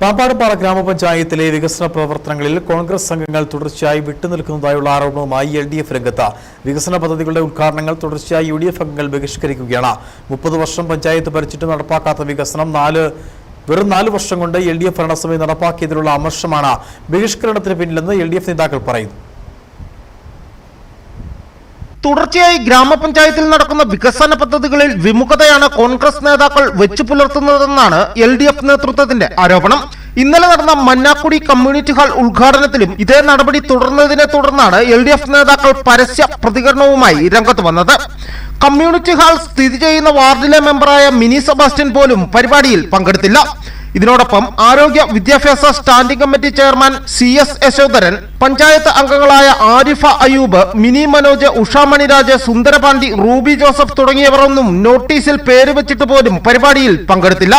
പാമ്പാടുപാറ ഗ്രാമപഞ്ചായത്തിലെ വികസന പ്രവർത്തനങ്ങളിൽ കോൺഗ്രസ് അംഗങ്ങൾ തുടർച്ചയായി വിട്ടുനിൽക്കുന്നതായുള്ള ആരോപണവുമായി എൽ ഡി എഫ് രംഗത്ത്. വികസന പദ്ധതികളുടെ ഉദ്ഘാടനങ്ങൾ തുടർച്ചയായി യു ഡി എഫ് അംഗങ്ങൾ ബഹിഷ്കരിക്കുകയാണ്. മുപ്പത് വർഷം പഞ്ചായത്ത് ഭരിച്ചിട്ട് നടപ്പാക്കാത്ത വികസനം നാല് വെറും നാല് വർഷം കൊണ്ട് എൽ ഡി എഫ് ഭരണസമിതി നടപ്പാക്കിയതിലുള്ള അമർഷമാണ് ബഹിഷ്കരണത്തിന് പിന്നിലെന്ന് എൽ ഡി എഫ് നേതാക്കൾ പറയുന്നു. തുടർച്ചയായി ഗ്രാമപഞ്ചായത്തിൽ നടക്കുന്ന വികസന പദ്ധതികളിൽ വിമുഖതയാണ് കോൺഗ്രസ് നേതാക്കൾ വെച്ചു പുലർത്തുന്നതെന്നാണ് എൽ ഡി എഫ് നേതൃത്വത്തിന്റെ ആരോപണം. ഇന്നലെ നടന്ന മന്നാക്കുടി കമ്മ്യൂണിറ്റി ഹാൾ ഉദ്ഘാടനത്തിലും ഇതേ നടപടി തുടർന്നതിനെ തുടർന്നാണ് എൽ ഡി എഫ് നേതാക്കൾ പരസ്യ പ്രതികരണവുമായി രംഗത്ത് വന്നത്. കമ്മ്യൂണിറ്റി ഹാൾ സ്ഥിതി ചെയ്യുന്ന വാർഡിലെ മെമ്പറായ മിനി സെബാസ്റ്റ്യൻ പോലും പരിപാടിയിൽ പങ്കെടുത്തില്ല. ഇതിനോടൊപ്പം ആരോഗ്യ വിദ്യാഭ്യാസ standing committee chairman C S Yashodharan panchayat അംഗങ്ങളായ ആരിഫ അയൂബ് മിനി മനോജ് ഉഷാമണിരാജ് സുന്ദരപാണ്ഡി റൂബി ജോസഫ് തുടങ്ങിയവരൊന്നും നോട്ടീസിൽ പേര് വെച്ചിട്ട് പോലും പരിപാടിയിൽ പങ്കെടുത്തില്ല.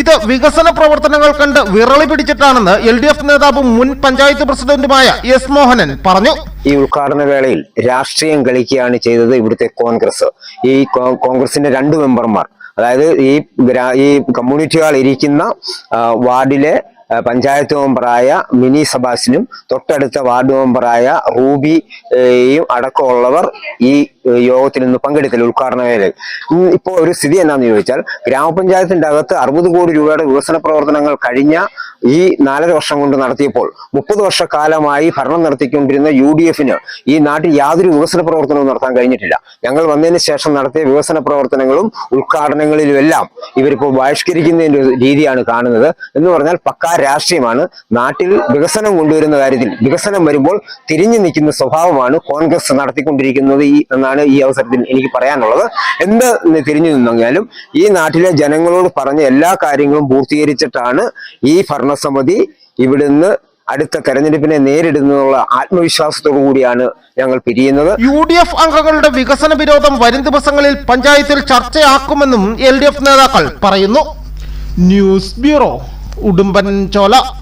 ഇത് വികസന പ്രവർത്തനങ്ങൾ കണ്ട് വിറളി പിടിച്ചിട്ടാണെന്ന് എൽ ഡി എഫ് നേതാവും മുൻ പഞ്ചായത്ത് പ്രസിഡന്റുമായ എസ് മോഹനൻ പറഞ്ഞു. ഈ ഉദ്ഘാടന വേളയിൽ രാഷ്ട്രീയം കളിക്കുകയാണ് ചെയ്തത് ഇവിടുത്തെ കോൺഗ്രസ്. ഈ കോൺഗ്രസിന്റെ രണ്ട് മെമ്പർമാർ. അതായത് ഈ ഈ കമ്മ്യൂണിറ്റി ഹാൾ ഇരിക്കുന്ന വാർഡിലെ പഞ്ചായത്ത് മെമ്പറായ മിനി സബാസിനും തൊട്ടടുത്ത വാർഡ് മെമ്പറായ റൂബിയും അടക്കമുള്ളവർ ഈ യോഗത്തിൽ നിന്ന് പങ്കെടുത്തില്ല ഉദ്ഘാടന വേളയിൽ. ഇപ്പോൾ ഒരു സ്ഥിതി എന്താണെന്ന് ചോദിച്ചാൽ ഗ്രാമപഞ്ചായത്തിന്റെ അകത്ത് അറുപത് കോടി രൂപയുടെ വികസന പ്രവർത്തനങ്ങൾ കഴിഞ്ഞ ഈ നാലര വർഷം കൊണ്ട് നടത്തിയപ്പോൾ മുപ്പത് വർഷക്കാലമായി ഭരണം നടത്തിക്കൊണ്ടിരുന്ന യു ഡി എഫിന് ഈ നാട്ടിൽ യാതൊരു വികസന പ്രവർത്തനവും നടത്താൻ കഴിഞ്ഞിട്ടില്ല. ഞങ്ങൾ വന്നതിന് ശേഷം നടത്തിയ വികസന പ്രവർത്തനങ്ങളും ഉദ്ഘാടനങ്ങളിലും എല്ലാം ഇവരിപ്പോൾ ബഹിഷ്കരിക്കുന്നതിന്റെ രീതിയാണ് കാണുന്നത്. എന്ന് പറഞ്ഞാൽ പക്കാ രാഷ്ട്രീയമാണ്. നാട്ടിൽ വികസനം കൊണ്ടുവരുന്ന കാര്യത്തിൽ വികസനം വരുമ്പോൾ തിരിഞ്ഞു നിൽക്കുന്ന സ്വഭാവമാണ് കോൺഗ്രസ് നടത്തിക്കൊണ്ടിരിക്കുന്നത് ഈ എന്നാണ് ഈ അവസരത്തിൽ എനിക്ക് പറയാനുള്ളത്. എന്ത് തിരിഞ്ഞു നിന്നെങ്കിലും ഈ നാട്ടിലെ ജനങ്ങളോട് പറഞ്ഞ എല്ലാ കാര്യങ്ങളും പൂർത്തീകരിച്ചിട്ടാണ് ഈ ഭരണസമിതി ഇവിടുന്ന് അടുത്ത തെരഞ്ഞെടുപ്പിനെ നേരിടുന്നതിനുള്ള ആത്മവിശ്വാസത്തോടു കൂടിയാണ് ഞങ്ങൾ പിരിയുന്നത്. യു ഡി എഫ് അംഗങ്ങളുടെ വികസന വിരോധം വരും ദിവസങ്ങളിൽ പഞ്ചായത്തിൽ ചർച്ചയാക്കുമെന്നും എൽ ഡി എഫ് നേതാക്കൾ പറയുന്നു. News bureau. udumban colok